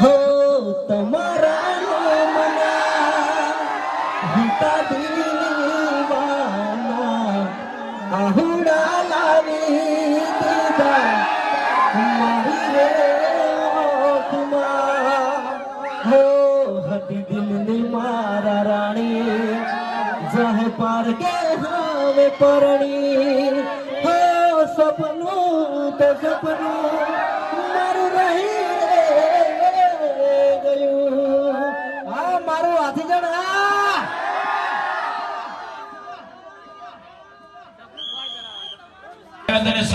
હો, તમારા મના ગીતા દીવાના આહુડા લાવી દીધા મારી રે. હો હતી દિલની મારા રાણી, જહ પાર કે હવે પરણી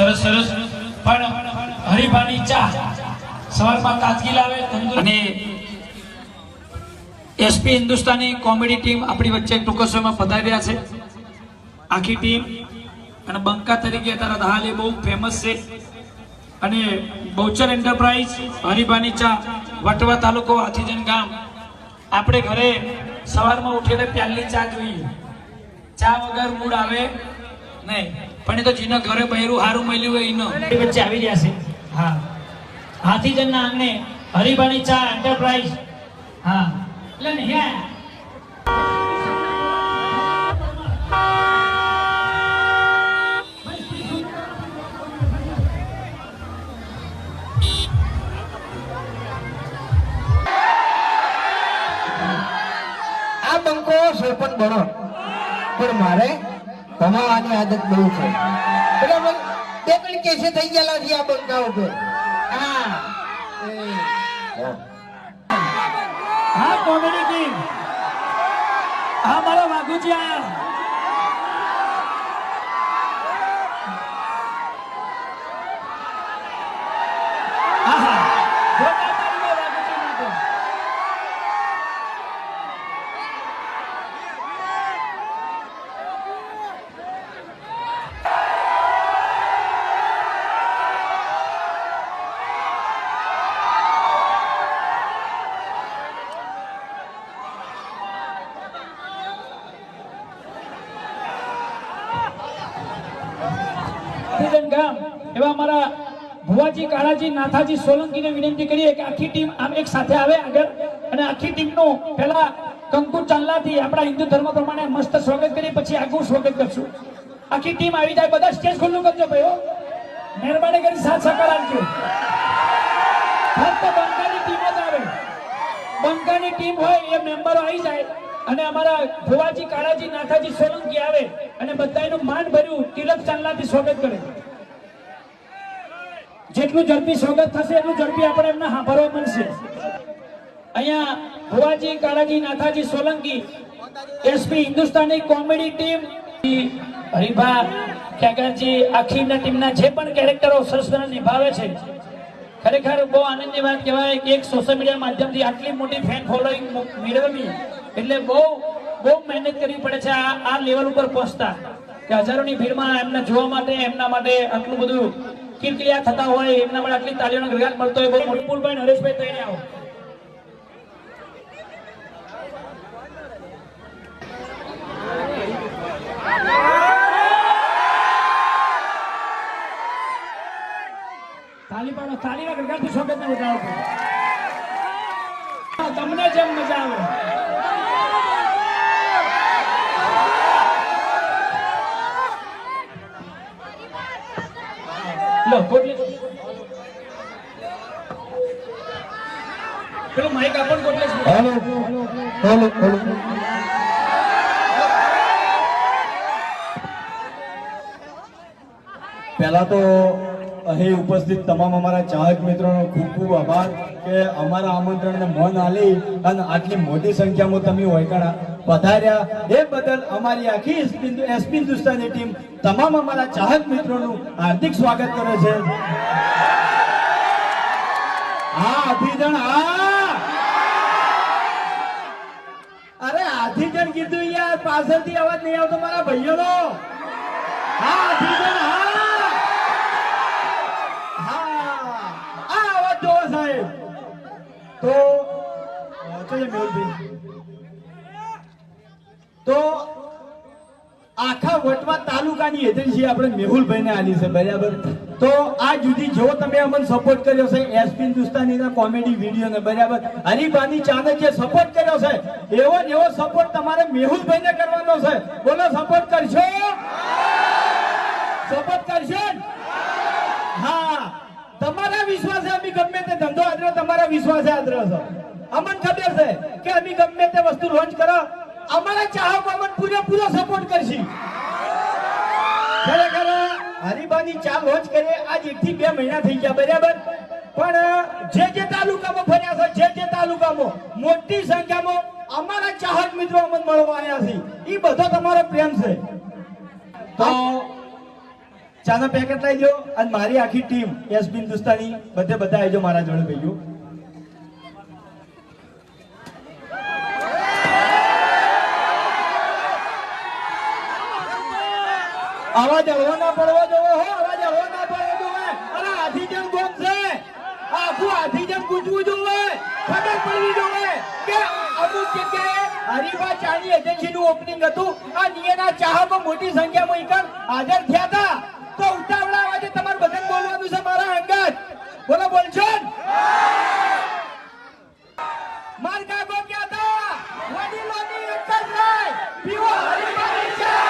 સરસ સરસ. પણ હરિભાની ચા સવારમાં તાજગી લાવે અને એસપી હિન્દુસ્તાની કોમેડી ટીમ આપણી વચ્ચે ટૂંક સમયમાં પધાર્યા છે. આખી ટીમ અને બંકા તરીકે અત્યારે હાલ એ બહુ ફેમસ છે. અને બહુચર એન્ટરપ્રાઇઝ હરિભાની ચા, વટવા તાલુકો હાથીજન ગામ. આપણે ઘરે સવારમાં ઉઠીને પ્યાલની ચા જોઈએ. ચા વગર મૂડ આવે નહીં. પણ એ તો જેના ઘરે બહેરું હારું મળ્યું હોય એનો એ વચ્ચે આવી રહ્યા છે. હા. હાથીજનના આંગણે હરિભાની ચા એન્ટરપ્રાઇઝ હા. એટલે ને હે આ બંકો સરપંચ બનો. પણ મારે કમાવાની આદત બહુ છે. બરાબર? બે ત્રણ કેસે થઈ ગયેલા છે આ બંકા ઉપર. હા. હા. Comedy team. હા, મારા વાઘુજી આયા આહા. જોરદાર તાળીઓ વાઘુજી માટે. હાથીજન ગામ, એવા અમારા ભુવાજી, કાળાજી, નાથાજી, સોલંકીને વિનંતી કરીએ કે આખી ટીમ આમ એક સાથે આવે આગળ. અને આખી ટીમનું પહેલા કંકુ ચાંદલાથી આપણા હિન્દુ ધર્મ પ્રમાણે મસ્ત સ્વાગત કરી પછી આગું સ્વાગત કરશું. આખી ટીમ આવી જાય, બધા સ્ટેજ ખુલ્લું કરજો ભાઈઓ. મહેરબાની કરી સાથ સહકાર આપજો. ફક્ત બંકાની ટીમ જ આવે. બંકાની ટીમ હોય એ મેમ્બરો આવી જાય. અને અમારા ભુવાજી, કાળાજી, નાથાજી, સોલંકી આવે. અને બધાનું માન ભર્યું, તિલક ચાંદલાથી સ્વાગત કરે. જેટલું ઝડપી સ્વાગત થશે, એટલું ઝડપી આપણે એમને સાંભળવા મળશે. અહીંયા Bhuvaji, Kalaji, Nathaji, Solanki SP Hindustani comedy team, Haribha ક્યાગાજી આખીના ટીમના જે પણ કેરેક્ટરો સરસ નિભાવે છે, ખરેખર બહુ આનંદની વાત કહેવાય કે એક સોશિયલ મીડિયા માધ્યમથી આટલી મોટી ફેન ફોલોઈંગ મેળવવી એટલે બહુ બહુ મહેનત કરવી પડે છે આ આ લેવલ ઉપર પહોંચતા. કે હજારોની ભીડમાં એમને જોવા માટે, એમના માટે આટલું બધું કિરકિરિયા થતા હોય, એમના માટે આટલી તાલીઓનો ગરગાટ મળતો હોય, બહુ મોટું પુલભાઈ નરેશભાઈ તૈયાર આવો. તાલી પાડો તાલીના ગરગાટથી સ્વાગતને વધારો તમને જેમ મજા આવે. પહેલા તો અહીં ઉપસ્થિત તમામ અમારા ચાહક મિત્રોનો ખૂબ ખૂબ આભાર કે અમારા આમંત્રણને મન આલી અને આટલી મોટી સંખ્યામાં તમે હોયકાણા પધાર્યા એ બદલ અમારી આખી એસપી હિન્દુસ્તાની ટીમ તમામ અમારા ચાહક મિત્રોનું હાર્દિક સ્વાગત કરે છે. હા અભિજન હા અરે આધીજન કીધું યાર પાછળથી અવાજ નહીં આવતો મારા ભાઈઓનો. હા આધીજન હા હા આ અવાજ જોવો સાહેબ. તો અ, વટવા તાલુકાની એજન્સી આપણે મેહુલભાઈને આલી છે, બરાબર? તો આ જુદી, જો તમે અમને સપોર્ટ કર્યો છે એસપી હિન્દુસ્તાનીના કોમેડી વિડીયોને, બરાબર? હરીબાની ચાને જે સપોર્ટ કર્યો છે, એવો જ એવો સપોર્ટ તમારે મેહુલભાઈને કરવાનો છે. બોલો સપોર્ટ કરશો? સપોર્ટ કરશો? હા. તમારા વિશ્વાસે અમે ગમે તે ધંધો આદરો, તમારા વિશ્વાસે આદરો છો. અમને ખબર છે કે અમે ગમે તે વસ્તુ લોન્ચ કરો અમારા ચાહકો અમને પૂરેપૂરો સપોર્ટ કરશે. ખરેખર હરીબાની ચા લોન્ચ કરીએ, આજ એક થી બે મહિના થઈ ગયા, બરાબર? પણ, જે જે તાલુકામાં ફર્યા છે, જે જે તાલુકામાં, મોટી સંખ્યામાં અમારા ચાહક મિત્રો અમને મળવા આવ્યા છે. એ બધો તમારો પ્રેમ છે. તો, ચાના પેકેટ લઈ લો અને મારી આખી ટીમ એસ હિન્દુસ્તાની બધે બધા આવજો મારા જોડે ભાઈઓ અવાજ હળવો ના પડવો જોવો હો અવાજ હળવો ના પડવો જોવે. અરે હાથી જેમ ગોમશે આખું હાથી જેમ ગુંજવું જોવે, ખબર પડવી જોવે કે અમુક જગ્યાએ હરીફા ચાની એજન્સી નું ઓપનિંગ હતું. આ નિયના ચાહકો મોટી સંખ્યામાં ઈકન હાજર થયા હતા. તો ઉતાવળા અવાજે તમારે બધાને બોલવાનું છે મારા અંગત. બોલો, બોલશો ને? માર કાકો ક્યાં હતા વડીલોની એક જ રાય પીવો હરીફાની ચા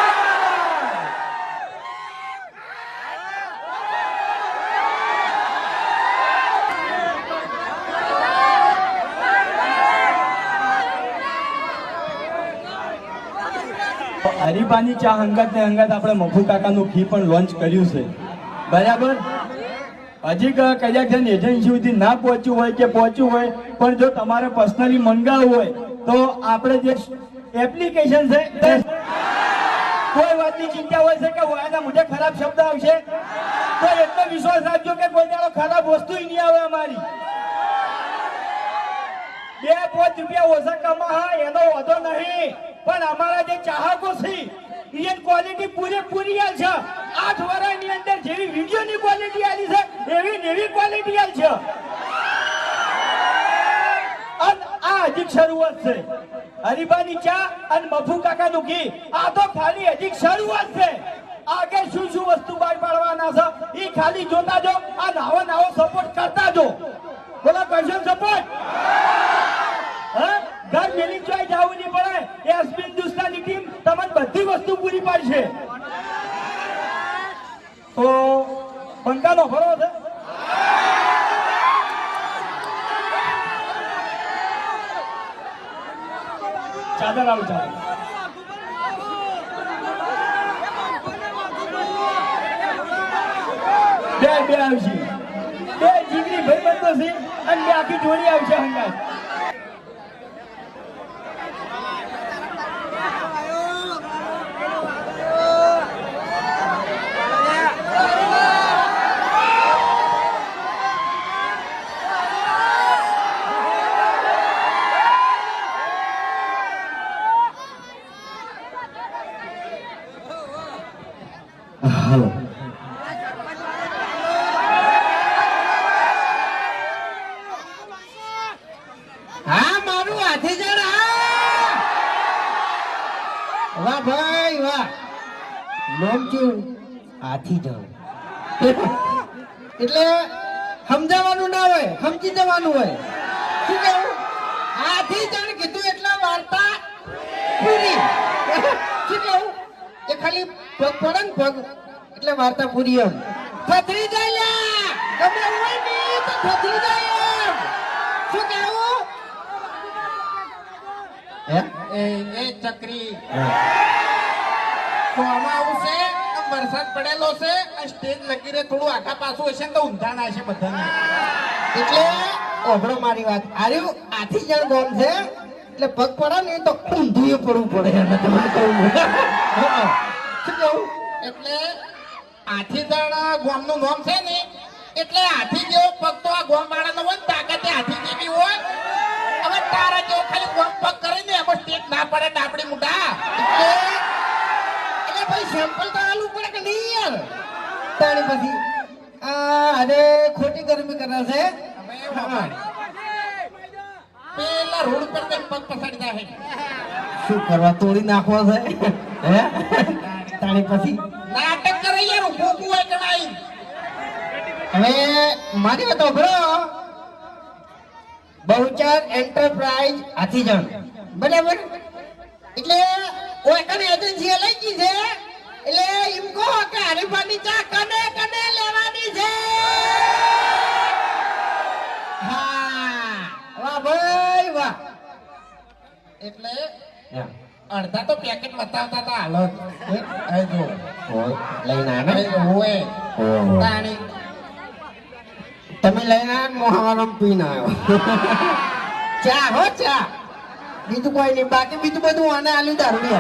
હરીબાની ચા અંગત ને અંગત આપણે મફુ કાકાનું ઘી પણ લોન્ચ કર્યું છે. બરાબર? હજી કદાચ એજન્સી સુધી ના પહોંચ્યું હોય કે પહોંચ્યું હોય, પણ જો તમારે પર્સનલી મંગાવવું હોય, તો આપણે જે એપ્લિકેશન છે કોઈ વાતની ચિંતા હોય છે કે એના મુજબ ખરાબ શબ્દ આવશે? તો એટલો વિશ્વાસ રાખજો કે કોઈ દાડો ખરાબ વસ્તુ નહીં આવે અમારી. બે પાંચ રૂપિયા ઓછા કમા એનો વધો નહીં. પણ અમારા જે ચાહકો છે, એની ક્વોલિટી પૂરેપૂરી આલ છે. આઠ વર્ષની અંદર જેવી વિડીયોની ક્વોલિટી આલી છે, એવી નેવી ક્વોલિટી આલ છે. આ હજી શરૂઆત છે. હરિભાની ચા અને મફુ કાકાનું ઘી. આ તો ખાલી હજી શરૂઆત છે. આગળ શું શું વસ્તુ બહાર પાડવાના છે એ ખાલી જોતા જો, આ નાવો નાવો સપોર્ટ કરતા જો. બોલો કરશો સપોર્ટ? ઘર મેલી ચોય જાવું નહીં પડે. એસબી હિન્દુસ્તાની ટીમ તમને બધી વસ્તુ પૂરી પાડશે. તો બંકાનો ભરો છે. ચાદર આવું ચાદર. બે બે આવશે. બે જીગરી ભાઈબંધો છે અને બે આખી જોડી આવશે હંગાત. હાલો હા, મારું હાથી જણ વાહ ભાઈ, વાહ. નામ કેવું હાથી જણ. એટલે સમજાવવાનું ના હોય, સમજી જવાનું હોય. શું કેવું? હાથી જણ કીધું એટલે વાર્તા પૂરી શું કેવું એ ખાલી પગ પડે ને પગ એટલે વાર્તા પૂરી એમ થથરી જાય તમે હોય ને તો થથરી જાય એમ. શું કહેવું? એ એ ચક્રી. તો આમાં આવું છે વરસાદ પડેલો છે આ સ્ટેજ લગી રે થોડું આખા પાછું હશે ને તો ઊંધા ના હશે બધાને. એટલે ઓભળો મારી વાત. આર્યું આથી જણ ગોમ છે એટલે પગ પડે ને તો ઊંધું પડવું પડે. એને તમને કહું. હા. શું કહું એટલે હાથીદાણા ગામનું છે ને એટલે હાથી જેવો પગ તો આ ગામ હોય ને તાકાતે હાથી જેવી હોય. હવે તારા જેવો ખાલી ગોમ પગ કરે ને એમાં ના પડે ડાબડી મુઢા. એટલે એટલે ભાઈ સેમ્પલ તો આલું પડે કે નહીં યાર? તાણી પછી. આ અરે ખોટી ગરમી કરે છે. પેલા રોડ પર પગ પસાડી જાય શું કરવા તોડી નાખવા છે? હે? તાણી પછી નાટક કરે યાર ઊભું હોય કે હવે મારી વાત સાંભળો. બહુચર એન્ટરપ્રાઇઝ હાથીજણ બરાબર? એટલે ઓયકન એજન્સી લઈ ગઈ છે એટલે એમ કહો કે હરીફાની ચા કને કને લેવાની છે. હા વાહ ભાઈ વાહ. એટલે હા. અડધા તો પેકેટ બતાવતા હતા હાલત જો લઈને આને ઓહો. તાણી. તમે લઈને આયા મોહાવાનો પીને આવ્યો ચા હો ચા. બીજું કોઈ નહીં બાકી બીજું બધું આને આલી દારૂ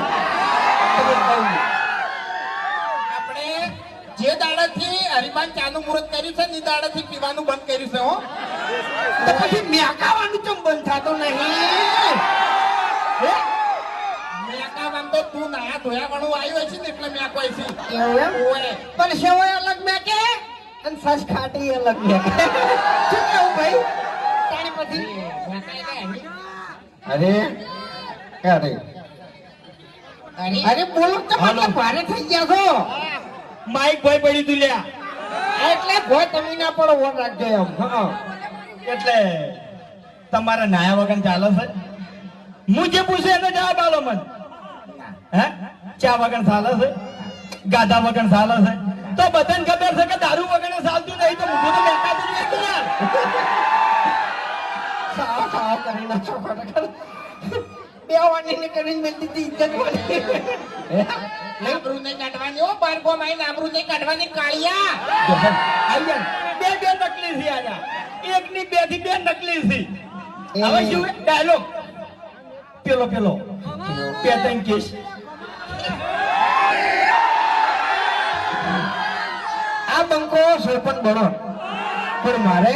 આપણે જે દાડાથી હરિમાન ચાનું મુહૂર્ત કર્યું છે ને દાડાથી પીવાનું બંધ કર્યું છે હો. તો પછી મેકાવાનું ચમ બંધ થતો નહીં? હે? તો તું નાયા ધોયા વાળું આવ્યું છે ને એટલે મેકવાય છે. એવું એમ? પણ સેવાય અલગ મેકે અને સસ ખાટી અલગ મેકે શું કેવું ભાઈ? તાણી પછી? અરે અરે. અરે? અરે બોલો તો મતલબ ભારે થઈ ગયા છો. માઈક ભાઈ પડી તું લ્યા. એટલે ભોય તમે ના પડો વોટ રાખજો એમ. હા. એટલે તમારા નાયા વગર ચાલો છે? હું જે પૂછે એનો જવાબ આલો મન. હે? ચા વગર ચાલે છે ગાધા વગર ચાલે છે તો બધાને ખબર છે કે દારૂ વગર ચાલતું નહીં તો મૂકું તો યાર સાવ સાવ ઇજ્જત નહીં કાઢવાની હો બાર ગોમ આઈને આબરૂ નહીં કાઢવાની કાળિયા આઈ બે બે નકલી છે આયા. એક ની બેથી બે નકલી છે. હવે શું ડાયલોગ પેલો પેલો. બે ત્રણ આ બંકો સરપંચ બનો. પણ મારે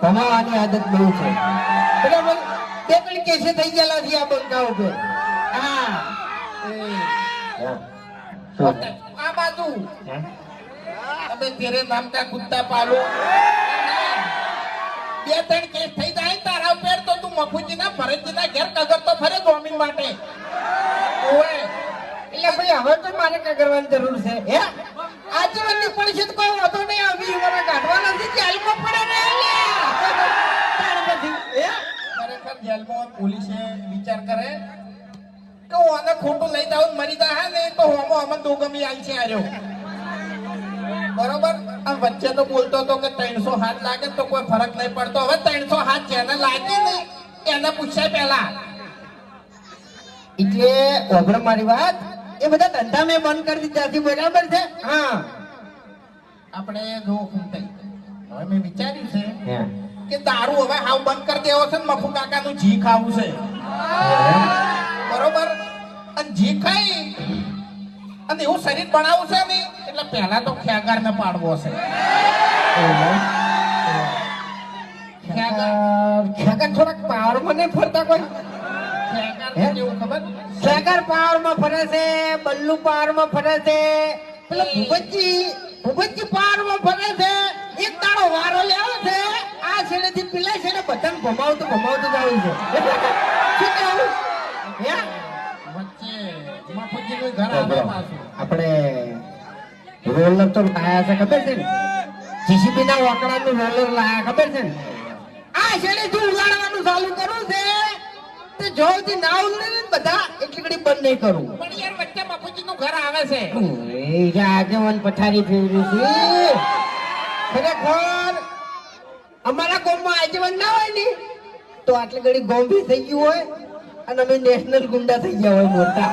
કમાવાની આદત બહુ છે. બરાબર બે પણ કેસે થઈ ગયેલા છે આ બંકા ઉપર. હા. આ બાજુ. અબે તેરે નામતા કુત્તા પાલો બે ત્રણ કેસ થઈ જાય તારા ઉપર તો તું મફુજીના ભરતજીના ઘેર કગરતો ફરે ગોમીન માટે. ઓય. એટલે ભાઈ હવે તો મારે કગરવાની જરૂર છે. હે? આજીવનની પરિષદ કોઈ વાંધો નહીં આવી મને કાઢવા નથી જેલમાં પડે ને તાણ પછી, હે? ખરેખર જેલમાં પોલીસે વિચાર કરે કે હું આને ખોટું લઈ જાઉં મરી જાય ને તો હોમો અમન દોગમી આવી છે આર્યો. બરોબર? આ વચ્ચે તો બોલતો હતો કે ત્રણસો હાથ લાગે તો કોઈ ફરક નહીં પડતો. હવે ત્રણસો હાથ જેને લાગે ને એને પૂછાય પહેલા. એટલે ઓગણ મારી વાત? એ બધા ધંધા મેં બંધ કરી દીધા છે બરાબર છે? હા. આપણે જો ખૂંટાઈ હવે મેં વિચાર્યું છે કે દારૂ હવે હાવ બંધ કરી દેવો છે ને મફુ કાકાનું જી ખાવું છે. બરોબર? અને જી ખાઈ અને એવું શરીર બનાવવું છે ને એટલે પહેલા તો ખ્યાગાર ને પાડવો છે. ખ્યાગાર ખેકર થોડાક પાવરમાં નહીં ફરતા કોઈ ખ્યાગાર પાવર તો પાવરમાં ફરે છે બલ્લુ પાવરમાં ફરે છે. પેલો ભૂપતજી ભૂપતજી પાવરમાં ફરે છે. એક દાડો વારો લેવો છે. આ છેડેથી પેલા છેડે બધાને ભમાવતું ભમાવતું જાય છે. શું કેવું હે? આપણે રોલર તો લાયા છે ખબર છે ને? જીસીબી ના વાકડાનું રોલર લાયા ખબર છે ને? આ છેડે જો ઉગાડવાનું ચાલુ કરું છે. તે જો ના બધા એટલી ઘડી બંધ નહીં કરું. પણ યાર વચ્ચે મફુજીનું ઘર આવે છે. એ પથારી ફેરવી છે. ખરેખર અમારા ગામમાં આગેવાન ના હોય ને તો આટલી ઘડી ગોમ્બી થઈ ગયું હોય અને અમે નેશનલ ગુંડા થઈ ગયા હોય મોટા.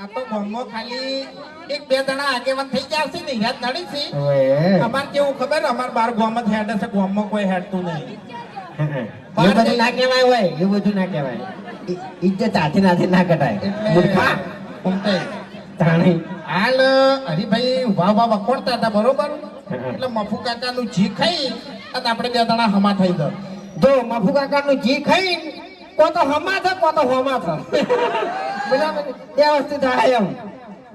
આ તો ગામમાં ખાલી એક બે જણા આગેવાન થઈ ગયા છે ને યાદ નડી છે? અમાર કેવું ખબર? અમાર બાર ગામ જ હેડ છે ગામમાં કોઈ હેડતું નહીં. એ બધું ના કહેવાય હોય એ બધું ના કહેવાય. ઇજ્જત હાથે નાથે ના કટાય મૂર્ખા તાણી. હાલ હરિભાઈ ઊભા ઊભા વખોડતા હતા બરોબર? એટલે મફુ કાકાનું જી ખાઈ અને આપણે બે જણા હમા થઈ ગયો જો મફુ કાકાનું જી ખાઈ કો તો હમા છે કો તો હોમા છે બરાબર? બે વસ્તુ થાય એમ.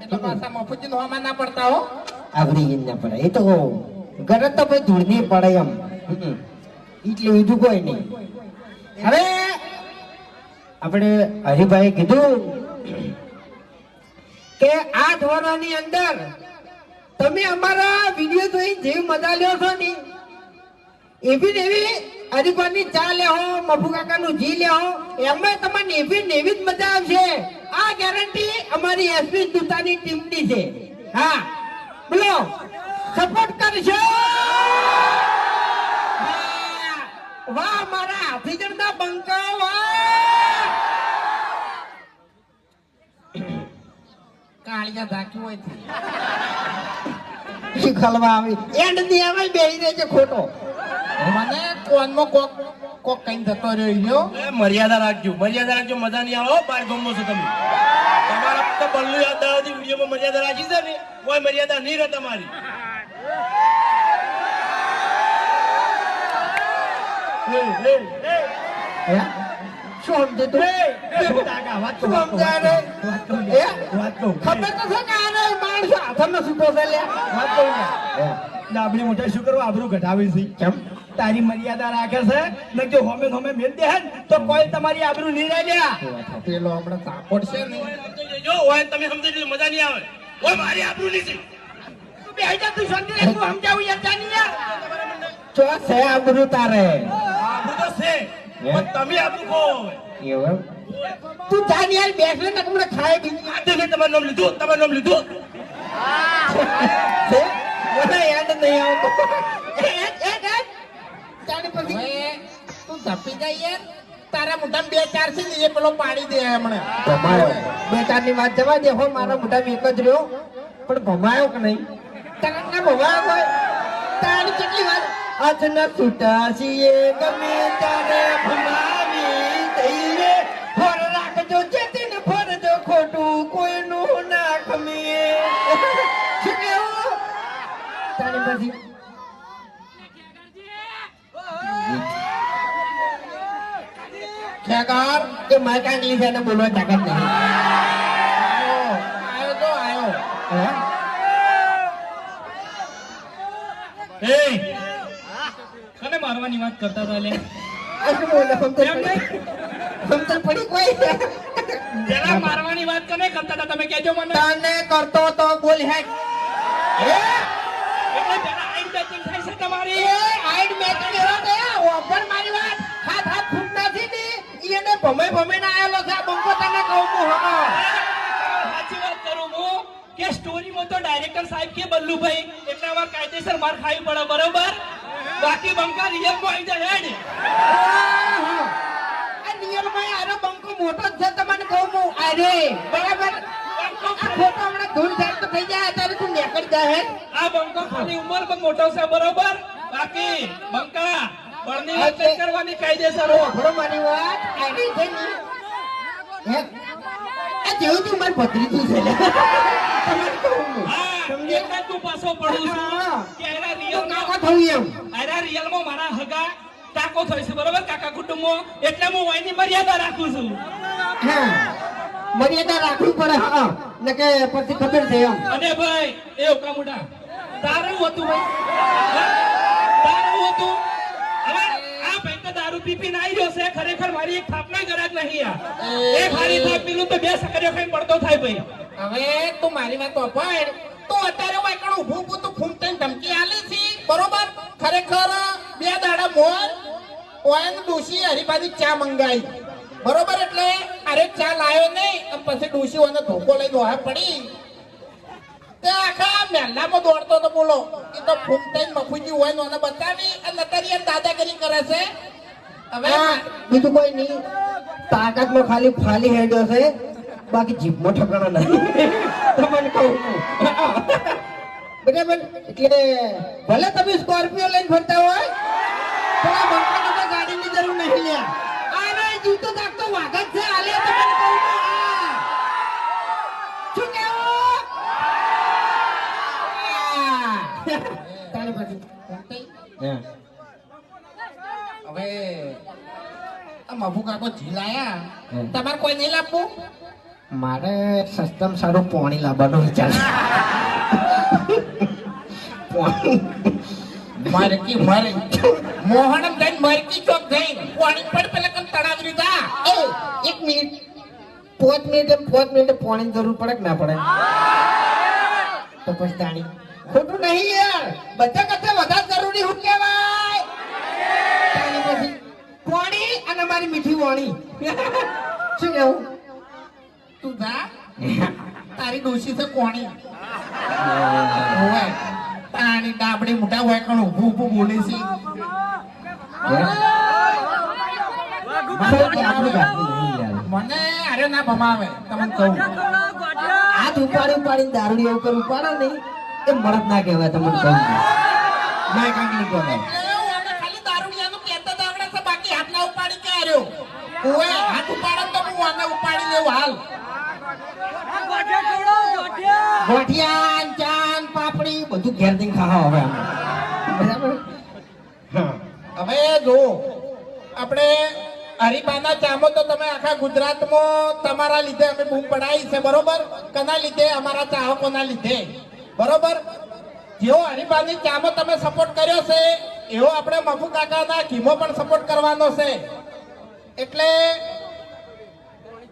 એટલે પાછા મફુજી નો હમા ના પડતા હો. આવડી ના પડે. એ તો ગરજ તો ભાઈ ધૂળની પડે એમ. એટલે બીજું કોઈ નહીં. હવે આપણે હરિભાઈ કીધું કે આ ધોરણની અંદર તમે અમારા વીડિયો જોઈ જેવી મજા લ્યો છો ને, એવી ને એવી હરિભાની ચા લેહો મફુ કાકાનું જી લેહો એમાં તમને એવી ને એવી જ મજા આવશે. આ ગેરંટી અમારી એસપી દુતાની ટીમની છે. હા, બોલો સપોર્ટ કરશો વાહ, મારા હાથી જણના બંકા કાળિયા ધાક્યું હોય. શીખલવા આવી? એન્ડની આવે, બેહી રહે છે ખોટો. મને કોનમાં કોક કોક કઈ જતો રહ્યો મર્યાદા રાખજો મર્યાદા રાખજો, મજા નહીં આવો બાર ગમો છો તમે. તમારા તો બલ્લુ યાદ દાડાથી વિડીયોમાં મર્યાદા રાખી છે ને, કોઈ મર્યાદા નહીં રહે તમારી. શું સમજે તું વાત શું વાત રે? વાત કહું, હે? વાત કહું. ખબર તો છે કે આને માણસો હાથમાં સૂતો છે લે? વાત કહું ને. ડાબલી મોટા શું કરવા? આબરૂ ઘટાવી છે. કેમ? તારી મર્યાદા રાખે છે? ને જો હોમે હોમે મેલ દે હે તો કોઈ તમારી આબરૂ નહીં રહે લ્યા. પેલો હમણાં તાપડ છે ને. સમજી હોય તમે સમજી લેજો મજા નહીં આવે. હોય મારી આબરૂ નહીં છે તું બેહી જા, તું શાંતિ રાખ, તું સમજાવું યાર, જા યાર. ચો છે આબરૂ તારે. છે. પણ તમે આબરૂ કહો એવું તું જા ને યાર બેસ ને તમને ખાય બીજી આજે મેં તમારું નામ લીધું તમારું નામ લીધું. મને યાદ નહીં આવતો. ચાલી પછી. તું ઝપી જાય યાર. તારા મોઢામાં બે ચાર છે ને એ પેલો પાડી દે હમણાં. બે ચારની વાત જવા દે હો મારા મોઢામાં એક જ રહ્યો. પણ ભમાયો કે નહીં? તને ના ભમાયો તારી કેટલી વાર ન છૂટા છીએ ગમે તારે ભમાવી દઈએ. ફોર રાખજો જેથી ને ફરજો ખોટું કોઈનું ના ખમીએ. શું તારી પછી એ મારે કાંઈક લીધે એને બોલવા તાકાત નહીં. આયો હે? મારવાની વાત કરતા હતા મારવાની વાત કને કરતા હતા? તમે કેજો મને. તને કરતો તો બોલ હે. એટલે આઈન બેચિંગ થાય છે તમારી. એ હાઈડ મેચ કેવા ગયા ઓપન મારી વાત. હાથ હાથ ફૂટના થી ને એને ભમે ભમે ના આયેલો છે. બંકો તને કહું હું. હા સાચી વાત કરું હું કે સ્ટોરીમાં તો ડાયરેક્ટર સાહેબ કે બલ્લુભાઈ એટલે અમાર કાયદેસર માર ખાવી પડે બરોબર? બાકી બંકા રિયલમાં આવી જાય હેડ આ રિયલમાં આરો બંકો મોટો જ છે તમને કહું હું. અરે બરાબર? ખોટો હમણાં ધૂળ તો થઈ જાય ત્યારે તું નીકળી જાય હે. આ બંકો ખાલી ઉંમરમાં મોટો છે બરોબર? બાકી બંકા બળની વાત કરવાની કાયદેસર હો. થોડો મારી વાત. આવી છે ને. આ જેવું તું મારી ભત્રીજું છે. લે. કહું હા. એટલે તું પાછો પડું છું. કે એના તું ના થવું એમ. અરે રિયલમાં મારા હગા કાકો થઈ છે બરોબર? કાકા કુટુંબમાં. એટલે હું વાયની મર્યાદા રાખું છું. મર્યાદા રાખવી પડે હા ને કે પછી ખબર છે એમ. અને ભાઈ એ ઓકા મોટા તારું હતું ભાઈ. તારું હતું. હવે આ ભાઈ તો દારૂ પી પીને આવી રહ્યો છે ખરેખર મારી એક થાપના ગરજ નહીં આ. એક હારી થાપ પીલું તો બે સકરીઓ ખાઈને પડતો થાય ભાઈ. હવે તું મારી વાત વાપર તું અત્યારે વાયકણ ઊભું ઊભું તું ફૂમતાઈને ધમકી આલી છી. બરોબર? ખરેખર બે દાડા મોર ઓયન ડોશી હરીબાજી ચા મંગાઈ. બરોબર એટલે અરે ચા લાયો નહીં અને પછી ડોશી ઓને ધોકો લઈ દોહા પડી. તે આખા મહેલામાં દોડતો તો બોલો એ તો ફૂમતાઈને મફુજી હોય ઓને બતાવી અને અત્યારે દાદાગીરી કરે છે. હવે બીજું કોઈ નહીં. તાકાતમાં ખાલી ફાલી હેડ્યો છે. બાકી જીભમાં ઠકાણા નથી તમને કહું. બરાબર? એટલે ભલે તમે સ્કોર્પિયો લઈને ફરતા હોય પણ આ બંકાને તો ગાડીની જરૂર નહીં લ્યા. આને જૂતો તાકતો વાઘ છે. આલે તમને કહું. શું કેવું? તારે પછી હવે આ મફુ કાકો જીલાયા હમ. તમારે કોઈ નહીં લાવવું? મારે સસ્તમ સારું પોણી લાવવાનો વિચાર છે. મરકી મર. મોહનમ જઈને મરકી ચોક જઈને પાણી પડ પેલા કમ તળાવ રીધા એ એક મિનિટ. પાંચ મિનિટે પોત મિનિટે પાણી જરૂર પડે કે ના પડે? તો પછી તાણી ખોટું નહીં યાર. બધા કરતા વધારે જરૂરી હું કહેવાય. પાણી અને મારી મીઠી વાણી. શું કેવું તું જા. તારી ડોશી છે કોણી. હોય તારી ડાબડી મોટા હોય કણ ઊભું ઊભું બોલે છે. મને અરે ના ભમાવે તમને કહું. હાથ ઉપાડી ઉપાડી દારૂડી એવું કરું ઉપાડે નહીં. એ મળત ના કહેવાય તમને કહું ના કાંઈક નહીં કહેવાય. બાકી હાથ ના ઉપાડી કે આર્યો ઓય હાથ ઉપાડે તો હું આને ઉપાડી લેવું હાલ. ગોઠિયા. પાપડી બધું ઘેર જઈને ખાવા હવે. બરાબર હવે જો આપણે હરિબાના ચામો તો તમે આખા ગુજરાતમાં તમારા લીધે અમે બૂમ પડાવી છે, બરોબર? કના લીધે? અમારા ચાહકોના લીધે. બરોબર? જેવો હરિબાની ચામો તમે સપોર્ટ કર્યો છે, એવો આપણે મફુ કાકાના ઘીમો પણ સપોર્ટ કરવાનો છે. એટલે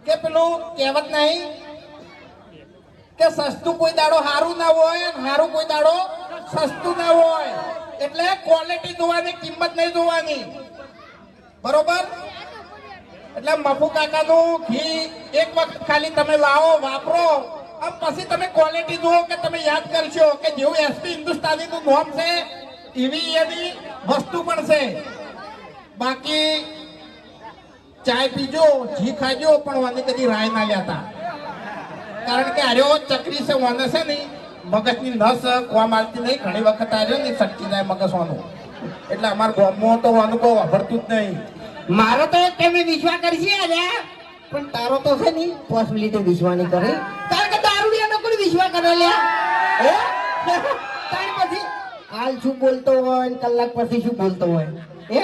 કે પેલું કહેવત નહીં કે સસ્તું કોઈ દાડો સારું ના હોય અને હારું કોઈ દાડો સસ્તું ના હોય. એટલે ક્વોલિટી જોવાની, કિંમત નહીં જોવાની. બરોબર? એટલે મફુ કાકાનું ઘી એક વખત ખાલી તમે લાવો, વાપરો. આમ પછી તમે ક્વોલિટી જુઓ કે તમે યાદ કરશો કે જેવું એસપી હિન્દુસ્તાનીનું નોમ છે, એવી એની વસ્તુ પણ છે. બાકી ચાય પીજો, ઘી ખાજો, પણ વાની કદી રાય ના લેતા. કારણ કે આર્યો ચક્રી છે વાને છે ને મગજની નસ કોમ મારતી નહીં. ઘણી વખત આર્યો ને સટકી જાય મગજ વાનું એટલે અમારા ગામમાં તો વાનું કોઈ વાપરતું જ નહીં. મારો તો તમે વિશ્વા કરશે અલ્યા પણ તારો તો છે નહીં. પોસિબિલિટી વિશ્વા નહીં કરે. કારણ કે દારૂડિયાનો કોઈ વિશ્વાસ કરે લે. હે? પછી? હાલ શું બોલતો હોય ને કલાક પછી શું બોલતો હોય? હે?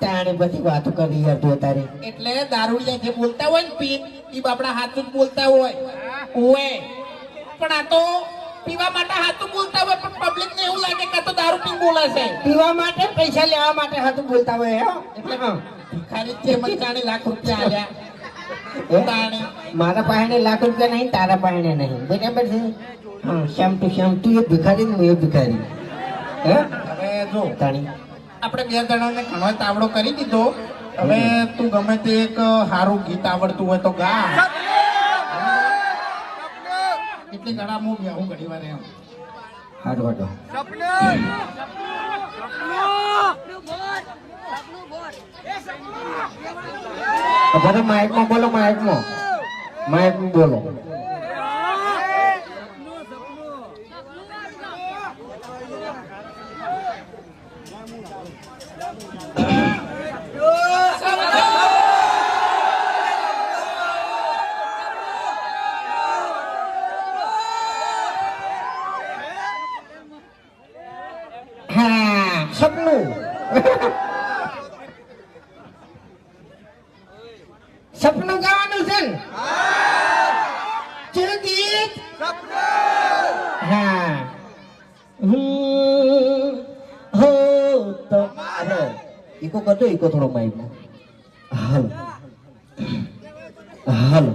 તાણે પછી વાતો કરી યાર તું તારે એટલે દારૂડિયા જે બોલતા હોય ને પીન એ બાપડા હાથું જ બોલતા હોય. ઓએ પણ આ તો પીવા માટે હાથું બોલતા હોય પણ પબ્લિક ને એવું લાગે કે આ તો દારૂ પી બોલે છે. પીવા માટે પૈસા લેવા માટે હાથું બોલતા હોય હે. એટલે હા. ભિખારી છે મંચાણી લાખ રૂપિયા આવ્યા મારા પાસે લાખ રૂપિયા નહીં તારા પાસે નહીં. બરાબર છે? હા શ્યામ ટુ શ્યામ તું એ ભિખારી ને હું એ ભિખારી. હે? હવે જો. તાણી. આપણે બે જણાને ઘણો તાવડો કરી દીધો. હવે તું ગમે તે એક સારું ગીત આવડતું હોય તો ગા. એટલે ઘણા હું બેહું ઘણી વાર એમ. હાડો હાડો બધા માઇકમાં બોલો માઇકમાં માઇકમાં બોલો હા સપનું સપનું ગાવાનું છે ને ચેવું ગીત હા હું હો તમારો ઈકો કરજો ઈકો થોડો માઈકમાં હાલ હાલ